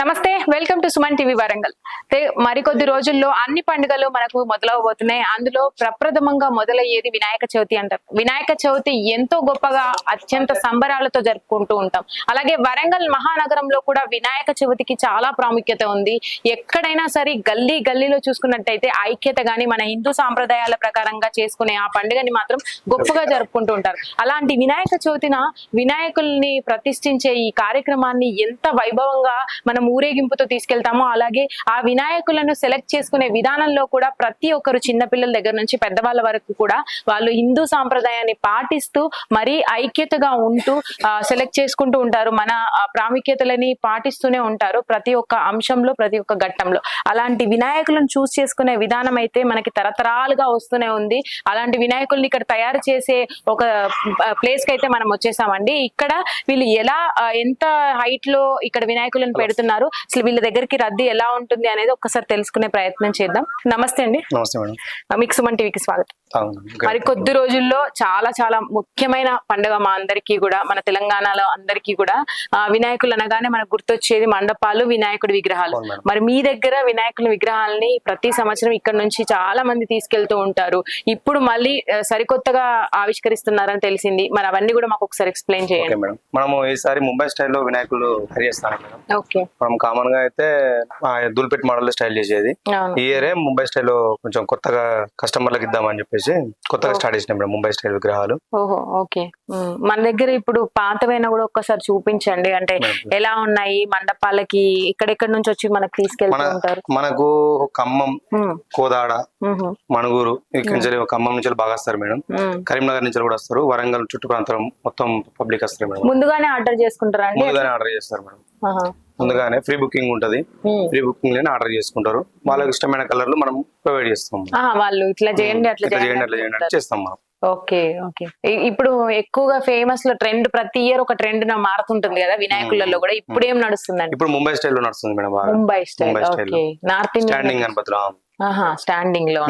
నమస్తే welcome to Suman TV Warangal. మరికొద్ది రోజుల్లో అన్ని పండుగలు మనకు మొదలవబోతున్నాయి. అందులో ప్రప్రథమంగా మొదలయ్యేది వినాయక చవితి అంటారు. వినాయక చవితి ఎంతో గొప్పగా అత్యంత సంబరాలతో జరుపుకుంటూ ఉంటాం. అలాగే వరంగల్ మహానగరంలో కూడా వినాయక చవితికి చాలా ప్రాముఖ్యత ఉంది. ఎక్కడైనా సరే గల్లీ గల్లీలో చూసుకున్నట్టయితే ఐక్యత గాని మన హిందూ సాంప్రదాయాల ప్రకారంగా చేసుకునే ఆ పండుగని మాత్రం గొప్పగా జరుపుకుంటూ ఉంటారు. అలాంటి వినాయక చవితిన వినాయకుల్ని ప్రతిష్ఠించే ఈ కార్యక్రమాన్ని ఎంత వైభవంగా మనం ఊరేగింపుతో తీసుకెళ్తామో అలాగే ఆ వినాయకులను సెలెక్ట్ చేసుకునే విధానంలో కూడా ప్రతి ఒక్కరు చిన్నపిల్లల దగ్గర నుంచి పెద్దవాళ్ళ వరకు కూడా వాళ్ళు హిందూ సాంప్రదాయాన్ని పాటిస్తూ మరీ ఐక్యతగా ఉంటూ సెలెక్ట్ చేసుకుంటూ ఉంటారు. మన ప్రాముఖ్యతలని పాటిస్తూనే ఉంటారు ప్రతి ఒక్క అంశంలో ప్రతి ఒక్క ఘట్టంలో. అలాంటి వినాయకులను చూస్ చేసుకునే విధానం అయితే మనకి తరతరాలుగా వస్తూనే ఉంది. అలాంటి వినాయకుల్ని ఇక్కడ తయారు చేసే ఒక ప్లేస్కి అయితే మనం వచ్చేసామండి. ఇక్కడ వీళ్ళు ఎలా ఎంత హైట్లో ఇక్కడ వినాయకులను పెడుతున్నారు అసలు వీళ్ళ దగ్గరికి రద్దీ ఎలా ఉంటుంది అనేది ఒక్కసారి తెలుసుకునే ప్రయత్నం చేద్దాం. నమస్తే అండి. నమస్తే మేడం. మీకు సుమన్ టీవీకి స్వాగతం. మరి కొద్ది రోజుల్లో చాలా చాలా ముఖ్యమైన పండుగ మా అందరికీ కూడా మన తెలంగాణలో అందరికీ కూడా వినాయకులు అనగానే మనకు గుర్తొచ్చేది మండపాలు వినాయకుడి విగ్రహాలు. మరి మీ దగ్గర వినాయకుల విగ్రహాలని ప్రతి సంవత్సరం ఇక్కడ నుంచి చాలా మంది తీసుకెళ్తూ ఉంటారు. ఇప్పుడు మళ్ళీ సరికొత్తగా ఆవిష్కరిస్తున్నారని తెలిసింది. మరి అవన్నీ కూడా మాకు ఒకసారి ఎక్స్ప్లెయిన్ చేయండి. మనము ఈసారి ముంబై స్టైల్లో వినాయకులు ఓకే. మనం కామన్గా అయితే ఆ, దుల్పేట్ మోడల్ స్టైల్ చేసేది. ఈ ఇయరే ముంబై స్టైల్లో కొంచెం కొత్తగా కస్టమర్లకు ఇద్దామని చెప్పేసి కొత్తగా స్టార్ట్ చేసినాం మేడం ముంబై స్టైల్ విగ్రహాలు. ఓహో ఓకే. మన దగ్గర ఇప్పుడు పాతవైనా కూడా ఒక్కసారి చూపించండి. అంటే. ఎలా ఉన్నాయి? మండపాలకి ఎక్కడెక్కడ నుంచి వచ్చి మనకు తీసుకెళ్తూ మన ఉంటారు? మనకు ఖమ్మం కోదాడ మణుగూరు ఇక్కడి నుంచి ఖమ్మం నుంచి బాగా వస్తారు మేడం. కరీంనగర్ నుంచి కూడా వస్తారు. వరంగల్ చుట్టూ ప్రాంతం మొత్తం పబ్లిక్ వస్తారు మేడం. ముందుగానే ఆర్డర్ చేసుకుంటారా ముందుగానే ఆర్డర్ చేస్తారు మేడం. ముందుగానే ఫ్రీ బుకింగ్ ఉంటది. ఫ్రీ బుకింగ్లోనే ఆర్డర్ చేసుకుంటారు. వాళ్ళకి ఇష్టమైన కలర్లు మనం ప్రొవైడ్ చేస్తాం వాళ్ళు ఇట్లా చేయండి అట్లా చేయండి అట్లా చేయండి చేస్తాం మనం. Okay okay. ఇప్పుడు ఎక్కువగా ఫేమస్లో ట్రెండ్ ప్రతి ఇయర్ ఒక ట్రెండ్ మారుతుంటుంది కదా వినాయకులలో కూడా ఇప్పుడు ఏం నడుస్తుందండి? ఇప్పుడు ముంబై స్టైల్లో నడుస్తుంది madam Mumbai style style. Okay. North Indian standing గణపతిలో ఆహా స్టాండింగ్లో.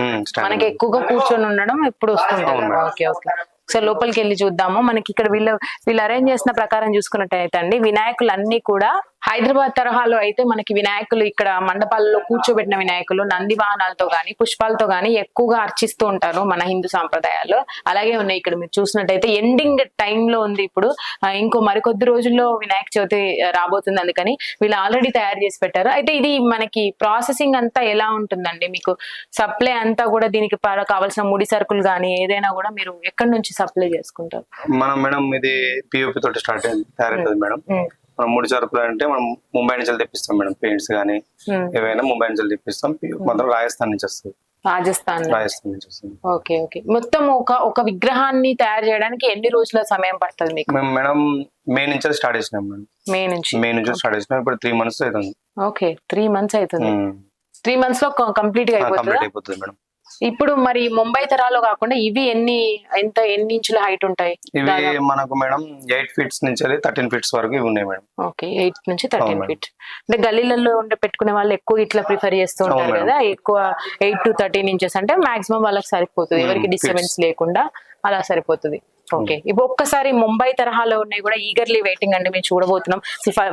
మనకి ఎక్కువగా కూర్చొని ఉండడం ఇప్పుడు వస్తుంది. Okay okay. సో లోపలికి వెళ్ళి చూద్దాము. మనకి ఇక్కడ వీళ్ళు వీళ్ళు అరేంజ్ చేసిన ప్రకారం చూసుకున్నట్టయితే అండి వినాయకులు అన్ని కూడా హైదరాబాద్ తరహాలో అయితే మనకి వినాయకులు ఇక్కడ మండపాలలో కూర్చోబెట్టిన వినాయకులు నంది వాహనాలతో గాని పుష్పాలతో గాని ఎక్కువగా అర్చిస్తూ ఉంటారు మన హిందూ సాంప్రదాయాల్లో. అలాగే ఉన్నాయి ఇక్కడ మీరు చూసినట్టయితే ఎండింగ్లో ఉంది ఇప్పుడు. ఇంకో మరికొద్ది రోజుల్లో వినాయక చవితి రాబోతుంది అందుకని వీళ్ళు ఆల్రెడీ తయారు చేసి పెట్టారు. అయితే ఇది మనకి ప్రాసెసింగ్ అంతా ఎలా ఉంటుందండి? మీకు సప్లై అంతా కూడా దీనికి కావాల్సిన ముడి సరుకులు కానీ ఏదైనా కూడా మీరు ఎక్కడి నుంచి సప్లై చేసుకుంటారు? మనం మేడం ఇది పిఓపి తోటి స్టార్ట్ అయింది. తయారవుతుంది మేడం. మనం మూడు సరుకులు అంటే మనం ముంబై నుంచి తెప్పిస్తాం మేడం పెయింట్స్ కానీ ఉమ్. ఏవైనా ముంబై నుంచి తెప్పిస్తాం. మొత్తం రాజస్థాన్ నుంచి వస్తుంది. రాజస్థాన్ రాజస్థాన్ నుంచి వస్తుంది. Okay okay. మొత్తం ఒక ఒక విగ్రహాన్ని తయారు చేయడానికి ఎన్ని రోజుల సమయం పడుతుంది మీకు? మేము మేడం మే నుంచి స్టార్ట్ చేసినాం మేడం. మే నుంచి. మే నుంచి స్టార్ట్ చేసినాం. ఇప్పుడు త్రీ మంత్స్ అవుతుంది. ఓకే త్రీ మంత్స్ అవుతుంది. త్రీ మంత్స్లో కంప్లీట్గా అయిపోతుంది మేడం. ఇప్పుడు మరి ముంబై తరాలో కాకుండా ఇవి ఎన్ని ఎంత ఎన్ని ఇంచుల హైట్ ఉంటాయి? ఇవి మనకు మేడం ఎయిట్ ఫీట్స్ నుంచి థర్టీన్ ఫీట్స్ వరకు ఇవి ఉన్నాయి మేడం. ఓకే ఎయిట్ నుంచి థర్టీన్ ఫీట్ అంటే గల్లీలలో ఉండే పెట్టుకునే వాళ్ళు ఎక్కువ ఇట్లా ప్రిఫర్ చేస్తూ ఉంటారు కదా ఎక్కువ ఎయిట్ టు థర్టీన్ ఇంచెస్. అంటే మాక్సిమం వాళ్ళకి సరిపోతుంది. ఎవరికి. డిస్టర్బెన్స్ లేకుండా అలా సరిపోతుంది. ఓకే ఇప్పుడు ఒక్కసారి ముంబై తరహాలో ఉన్నాయి కూడా ఈగర్లీ వెయిటింగ్ అండి మేము చూడబోతున్నాం.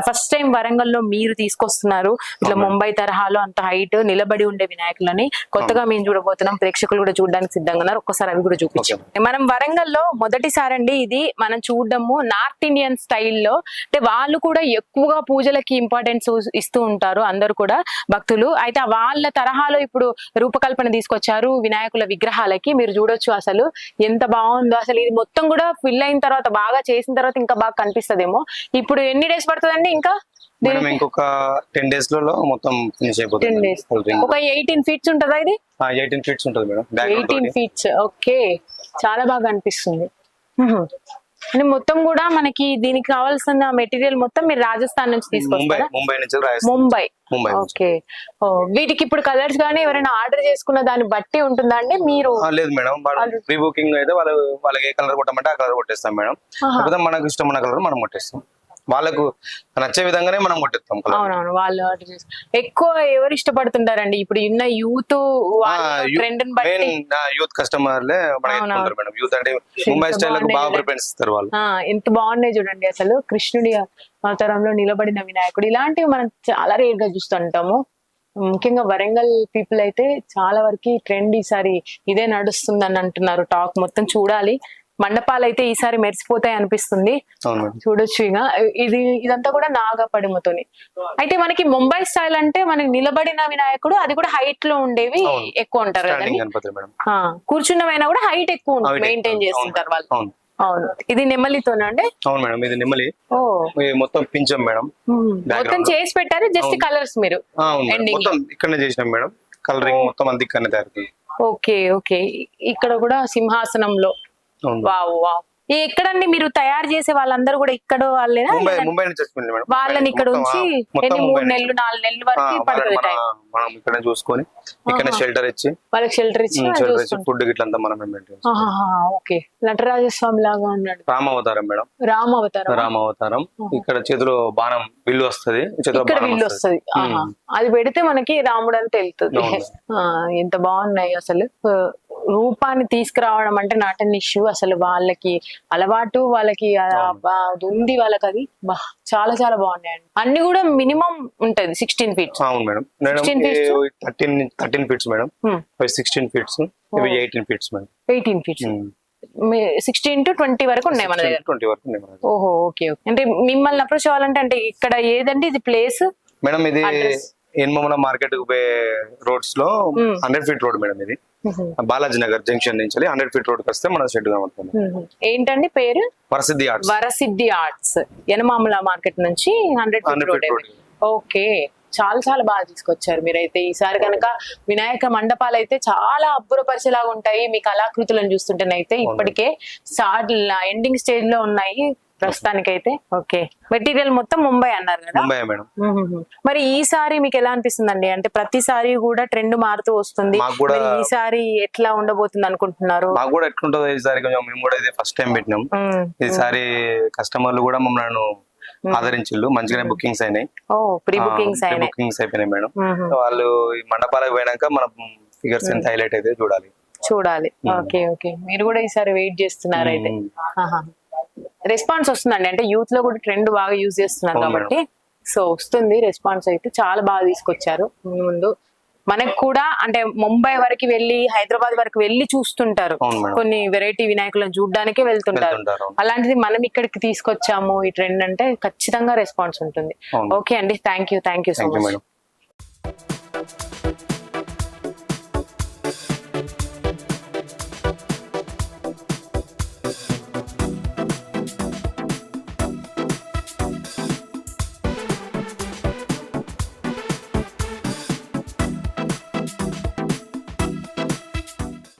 ఫస్ట్ టైం వరంగల్లో మీరు తీసుకొస్తున్నారు. ఇట్లా. ముంబై తరహాలో అంత హైట్ నిలబడి ఉండే వినాయకులని కొత్తగా మేము చూడబోతున్నాం. ప్రేక్షకులు కూడా చూడడానికి సిద్ధంగా ఉన్నారు. ఒక్కసారి అవి కూడా చూపించాం. మనం వరంగల్లో మొదటిసారి అండి ఇది. మనం చూడడము నార్త్ ఇండియన్ స్టైల్లో అంటే వాళ్ళు కూడా ఎక్కువగా పూజలకి ఇంపార్టెన్స్ ఇస్తూ ఉంటారు అందరు కూడా భక్తులు. అయితే వాళ్ళ తరహాలో ఇప్పుడు రూపకల్పన తీసుకొచ్చారు వినాయకుల విగ్రహాలకి. మీరు చూడొచ్చు అసలు ఎంత బాగుందో. అసలు ఇది మొత్తం కూడా ఫిల్ అయిన తర్వాత బాగా చేసిన తర్వాత ఇంకా బాగా కనిపిస్తదేమో. ఇప్పుడు ఎన్ని డేస్ పడుతుందండి ఇంకా? మేడం ఇంకొక టెన్ డేస్లలో మొత్తం ఫినిష్ అయిపోతుంది డేస్ ఒక ఎయిటీన్ ఫీట్స్ ఉంటుందా ఇది? ఎయిటీన్ ఫీట్స్ ఉంటుంది మేడం ఎయిటీన్ ఫీట్స్ ఓకే చాలా బాగా అనిపిస్తుంది. అంటే మొత్తం కూడా మనకి దీనికి కావాల్సిన మెటీరియల్ మొత్తం మీరు రాజస్థాన్ నుంచి తీసుకొస్తారా? ముంబై నుంచి ముంబై. ముంబై. ఓకే. వీటికి ఇప్పుడు కలర్స్ కానీ ఎవరైనా ఆర్డర్ చేసుకున్న దాన్ని బట్టి ఉంటుందా అండి? మీరు లేదు మేడం. ప్రీ బుకింగ్ అయితే వాళ్ళు వాళ్ళకి ఏ కలర్ కొట్టమంటే ఆ కలర్ కొట్టేస్తాం మేడం. మనకు ఇష్టమైన కలర్ మనం కొట్టేస్తాం. వాళ్ళకు నచ్చే విధంగానే మనం కొట్టేస్తాం అవునవును వాళ్ళు ఆర్డర్ ఎక్కువ ఎవరు ఇష్టపడుతుంటారండి? ఇప్పుడు ఉన్న యూత్ ట్రెండ్ బట్టి. మెయిన్ యూత్ కస్టమర్లే మేడం. యూత్ అంటే ముంబై స్టైల్ బాగా. ప్రిఫరెన్స్ ఇస్తారు వాళ్ళు. ఎంత బాగున్నాయి చూడండి అసలు. కృష్ణుడి అవతారంలో నిలబడిన వినాయకుడు. ఇలాంటివి మనం చాలా రేర్గా చూస్తుంటాము. ముఖ్యంగా వరంగల్ పీపుల్ అయితే చాలా వరకు ట్రెండ్ ఈసారి ఇదే నడుస్తుందని అంటున్నారు టాక్. మొత్తం చూడాలి. మండపాలు అయితే ఈసారి మెరిసిపోతాయి అనిపిస్తుంది. చూడొచ్చు ఇక. ఇది ఇదంతా కూడా నాగపడిమతోని. అయితే మనకి ముంబై స్టైల్ అంటే మనకి నిలబడిన వినాయకుడు అది కూడా హైట్లో ఉండేవి. ఎక్కువ ఉంటారు కదండి కూర్చున్నవైనా కూడా హైట్ ఎక్కువ మెయింటైన్. చేస్తుంటారు వాళ్ళు అవును. ఇది నెమలితోనండి అవును మేడం ఇది నెమలి. మొత్తం పించం మేడం. మొత్తం. చేసి పెట్టారు? జస్ట్. కలర్స్ మీరు? మొత్తం ఇక్కడనే చేసినాం మేడం. కలరింగ్ మొత్తం అంతా ఇక్కడనే తయారు ఓకే ఓకే. ఇక్కడ కూడా సింహాసనంలో వావ్ వావ్. ఎక్కడండి మీరు తయారు చేసే వాళ్ళందరూ కూడా ఇక్కడ వాళ్ళేనా? ముంబై నుంచి వచ్చింది మేడం. వాళ్ళని ఇక్కడ ఉంచి ఎన్ని మూడు. నెలలు నాలుగు నెలల వరకు పడుతుంది మన- ఇక్కడ చూసుకొని ఇక్కడ షెల్టర్ ఇచ్చి వాళ్ళకి షెల్టర్ ఇచ్చి వాళ్ళు షెల్టర్ ఇచ్చి ఫుడ్ గిట్ల అంతా మనం మెయింటైన్ ఓకే. నటరాజస్వామి లాగా ఉన్నాడు. రామ అవతారం మేడం. రామ అవతారం. రామ అవతారం. ఇక్కడ చేతిలో బాణం విల్లు వస్తది. చేతిలో వీళ్ళు వస్తది. అది పెడితే మనకి రాముడు అని తెలుస్తుంది ఎంత బాగున్నాయి అసలు. రూపాన్ని తీసుకురావడం అంటే నాట్ అన్ ఇష్యూ అసలు వాళ్ళకి అలవాటు వాళ్ళకి అది ఉంది వాళ్ళకి అది చాలా చాలా బాగున్నాయండి. అన్ని కూడా మినిమం ఉంటది సిక్స్టీన్ ఫీట్ అవును madam. Madam 16 feets? Thirteen thirteen feets madam? Sixteen feets ఇవి eighteen feets madam. Eighteen feets sixteen to twenty వరకు ఉన్నాయి మన దగ్గర. ట్వంటీ వరకు. ఓహో ఓకే ఓకే. అంటే మిమ్మల్ని అప్రోచ్ అవ్వాలంటే అంటే ఇక్కడ ఏదండి? ఇది ప్లేస్ మేడం ఇది. ఎన్మమల మార్కెట్కు పోయే రోడ్స్లో. హండ్రెడ్ ఫీట్ రోడ్ మేడం ఇది. బాలాజీ నగర్ జంక్షన్ నుంచి హండ్రెడ్ ఫీట్ రోడ్ వస్తే మన షెడ్ కనబడుతుంది ఏంటండి పేరు? Varasiddhi arts. Varasiddhi arts. Yanamamala market నుంచి హండ్రెడ్ ఫీట్ 100 రోడ్. ఓకే. చాలా చాలా బాగా తీసుకొచ్చారు మీరైతే. ఈసారి కనుక వినాయక మండపాలు అయితే చాలా అబ్బురపరిచేలాగా ఉంటాయి. మీ కళాకృతులను చూస్తుంటేనైతే ఇప్పటికే స్టార్ట్ ఎండింగ్ స్టేజ్లో ఉన్నాయి. ప్రస్తుతానికైతే. ఓకే. మెటీరియల్ మొత్తం ముంబై అన్నారు కదా? ముంబై మేడం. మరి ఈసారి మీకు ఎలా అనిపిస్తుందండి? అంటే ప్రతిసారి కూడా ట్రెండ్ మారుతూ వస్తుంది. ఈసారి ఎట్లా ఉండబోతుంది అనుకుంటున్నారు? మాకు కూడా ఎట్లుంటుందో ఈసారి కొంచెం మేము కూడా ఇది ఫస్ట్ టైం పెట్టినాం. ఈసారి కస్టమర్లు కూడా మమ్మల్ని ఆదరించిల్లు మంచిగానే బుకింగ్స్ అయినాయి. ప్రీ బుకింగ్స్ బుకింగ్స్ అయిపోయినాయి మేడం. వాళ్ళు ఈ మండపాలకు పోయినాక మన ఫిగర్స్ ఎంత హైలైట్ అయితే చూడాలి. చూడాలి. Okay okay. మీరు కూడా ఈసారి వెయిట్ చేస్తున్నారు అయితే రెస్పాన్స్ వస్తుందండి. అంటే యూత్లో కూడా ట్రెండ్ బాగా యూజ్ చేస్తున్నారు కాబట్టి సో వస్తుంది రెస్పాన్స్ అయితే. చాలా బాగా తీసుకొచ్చారు. ముందు మనకు కూడా అంటే ముంబై వరకు వెళ్ళి హైదరాబాద్ వరకు వెళ్ళి చూస్తుంటారు. కొన్ని వెరైటీ వినాయకులను చూడడానికే వెళ్తుంటారు. అలాంటిది మనం ఇక్కడికి తీసుకొచ్చాము ఈ ట్రెండ్ అంటే ఖచ్చితంగా రెస్పాన్స్ ఉంటుంది. ఓకే అండి. Thank you. Thank you so much.